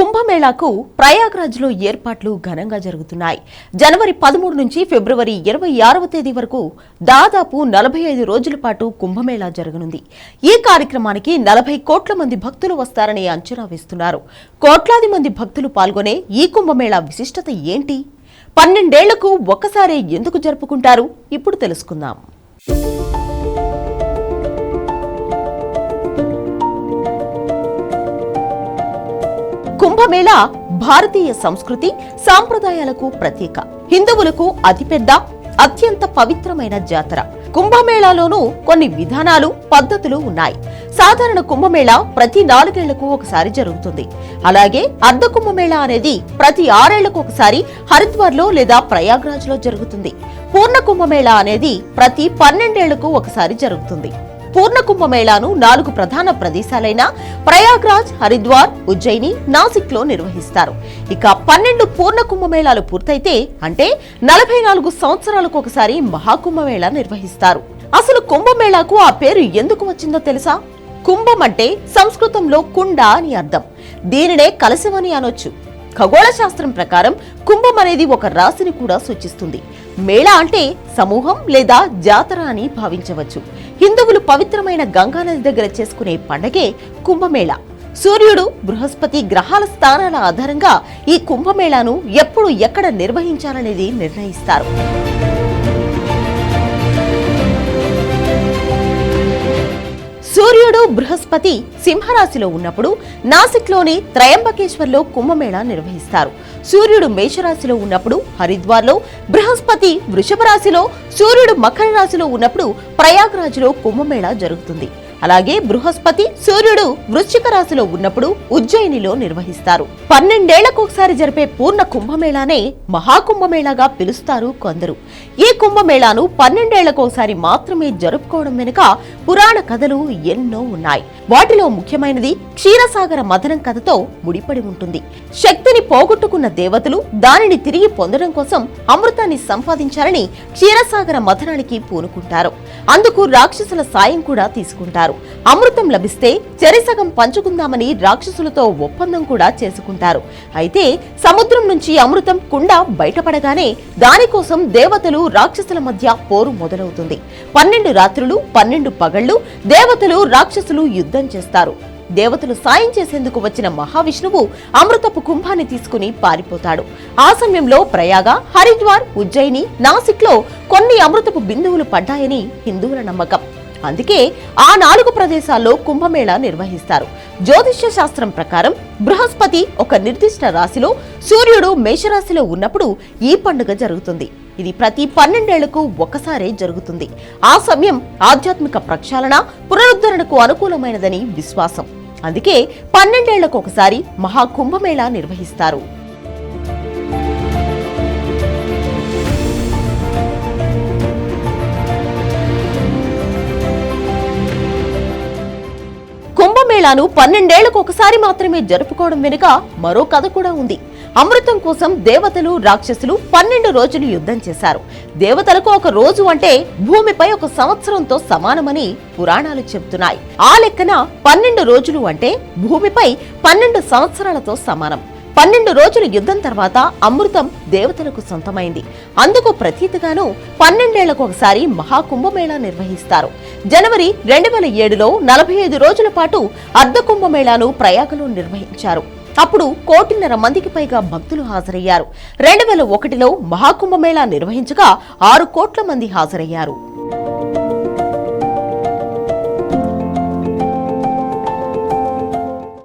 కుంభమేళాకు ప్రయాగ్రాజ్లో ఏర్పాట్లు ఘనంగా జరుగుతున్నాయి. జనవరి పదమూడు నుంచి ఫిబ్రవరి ఇరవై ఆరవ తేదీ వరకు దాదాపు నలభై ఐదు రోజుల పాటు కుంభమేళా జరగనుంది. ఈ కార్యక్రమానికి నలభై కోట్ల మంది భక్తులు వస్తారని అంచనా వేస్తున్నారు. కోట్లాది మంది భక్తులు పాల్గొనే ఈ కుంభమేళా విశిష్టత ఏంటి? పన్నెండేళ్ళకు ఒక్కసారే ఎందుకు జరుపుకుంటారు? ఇప్పుడు తెలుసుకుందాం. కుంభమేళా భారతీయ సంస్కృతి సాంప్రదాయాలకు ప్రతీక. హిందువులకు అతిపెద్ద అత్యంత పవిత్రమైన జాతర. కుంభమేళాలోనూ కొన్ని విధానాలు పద్ధతులు ఉన్నాయి. సాధారణ కుంభమేళ ప్రతి నాలుగేళ్ళకు ఒకసారి జరుగుతుంది. అలాగే అర్ధ కుంభమేళ అనేది ప్రతి ఆరేళ్ళకు ఒకసారి హరిద్వార్లో లేదా ప్రయాగ్రాజ్లో జరుగుతుంది. పూర్ణ కుంభమేళ అనేది ప్రతి పన్నెండేళ్ళకు ఒకసారి జరుగుతుంది. పూర్ణ కుంభమేళాను నాలుగు ప్రధాన ప్రదేశాలైన ప్రయాగ్రాజ్ హరిద్వార్ ఉజ్జయిని నాసిక్లో నిర్వహిస్తారు. ఇక పన్నెండు పూర్ణ కుంభమేళాలు పూర్తయితే అంటే నలభై నాలుగు సంవత్సరాలకు ఒకసారి మహాకుంభమేళా నిర్వహిస్తారు. అసలు కుంభమేళాకు ఆ పేరు ఎందుకు వచ్చిందో తెలుసా? కుంభం అంటే సంస్కృతంలో కుండ అని అర్థం. దీనినే కలశమని అనొచ్చు. ఖగోళ శాస్త్రం ప్రకారం కుంభం అనేది ఒక రాశిని కూడా సూచిస్తుంది. మేళా అంటే సమూహం లేదా జాతర అని భావించవచ్చు. హిందువులు పవిత్రమైన గంగానది దగ్గర చేసుకునే పండగే కుంభమేళా. సూర్యుడు బృహస్పతి గ్రహాల స్థానాల ఆధారంగా ఈ కుంభమేళాను ఎప్పుడు ఎక్కడ నిర్వహించాలనేది నిర్ణయిస్తారు. సూర్యుడు బృహస్పతి సింహరాశిలో ఉన్నప్పుడు నాసిక్లోని త్రయంబకేశ్వర్లో కుంభమేళా నిర్వహిస్తారు. సూర్యుడు మేషరాశిలో ఉన్నప్పుడు హరిద్వార్లో బృహస్పతి వృషభ రాశిలో సూర్యుడు మకర రాశిలో ఉన్నప్పుడు ప్రయాగ్రాజ్లో కుంభమేళా జరుగుతుంది. అలాగే బృహస్పతి సూర్యుడు వృశ్చిక రాశిలో ఉన్నప్పుడు ఉజ్జయినిలో నిర్వహిస్తారు. పన్నెండేళ్ళకు ఒకసారి జరిపే పూర్ణ కుంభమేళానే మహాకుంభమేళాగా పిలుస్తారు కొందరు. ఈ కుంభమేళాను పన్నెండేళ్ళకు ఒకసారి మాత్రమే జరుపుకోవడం వెనుక పురాణ కథలు ఎన్నో ఉన్నాయి. వాటిలో ముఖ్యమైనది క్షీరసాగర మదనం కథతో ముడిపడి ఉంటుంది. శక్తిని పోగొట్టుకున్న దేవతలు దానిని తిరిగి పొందడం కోసం అమృతాన్ని సంపాదించాలని క్షీరసాగర మథనానికి పూనుకుంటారు. అందుకు రాక్షసుల సాయం కూడా తీసుకుంటారు. అమృతం లభిస్తే చెరిసగం పంచుకుందామని రాక్షసులతో ఒప్పందం కూడా చేసుకుంటారు. అయితే సముద్రం నుంచి అమృతం కుండ బయటపడగానే దానికోసం దేవతలు రాక్షసుల మధ్య పోరు మొదలవుతుంది. పన్నెండు రాత్రులు పన్నెండు పగళ్ళు దేవతలు రాక్షసులు యుద్ధం చేస్తారు. దేవతలు సాయం చేసేందుకు వచ్చిన మహావిష్ణువు అమృతపు కుంభాన్ని తీసుకుని పారిపోతాడు. ఆ సమయంలో ప్రయాగ హరిద్వార్ ఉజ్జయిని నాసిక్లో కొన్ని అమృతపు బిందువులు పడ్డాయని హిందువుల నమ్మకం. అందుకే ఆ నాలుగు ప్రదేశాల్లో కుంభమేళా నిర్వహిస్తారు. జ్యోతిష్య శాస్త్రం ప్రకారం బృహస్పతి ఒక నిర్దిష్ట రాశిలో సూర్యుడు మేషరాశిలో ఉన్నప్పుడు ఈ పండుగ జరుగుతుంది. ఇది ప్రతి పన్నెండేళ్ళకు ఒక్కసారే జరుగుతుంది. ఆ సమయం ఆధ్యాత్మిక ప్రక్షాళన పునరుద్ధరణకు అనుకూలమైనదని విశ్వాసం. అందుకే పన్నెండేళ్ళకు ఒకసారి మహాకుంభమేళా నిర్వహిస్తారు. కుంభమేళాను పన్నెండేళ్ళకు ఒకసారి మాత్రమే జరుపుకోవడం వెనుక మరో కథ కూడా ఉంది. అమృతం కోసం దేవతలు రాక్షసులు పన్నెండు రోజులు యుద్ధం చేశారు. దేవతలకు ఒక రోజు అంటే భూమిపై ఒక సంవత్సరంతో సమానమని పురాణాలు చెబుతున్నాయి. ఆ లెక్కన పన్నెండు రోజులు అంటే భూమిపై పన్నెండు సంవత్సరాలతో సమానం. పన్నెండు రోజుల యుద్ధం తర్వాత అమృతం దేవతలకు సొంతమైంది. అందుకు ప్రతీతిగాను పన్నెండేళ్ళకు ఒకసారి మహాకుంభమేళా నిర్వహిస్తారు. జనవరి రెండు వేల ఏడులో నలభై ఐదు రోజుల పాటు అర్ధ కుంభమేళాను ప్రయాగలో నిర్వహించారు. అప్పుడు కోటిన్నర మందికి పైగా భక్తులు హాజరయ్యారు. రెండు వేల ఒకటిలో మహాకుంభమేళా నిర్వహించగా ఆరు కోట్ల మంది హాజరయ్యారు.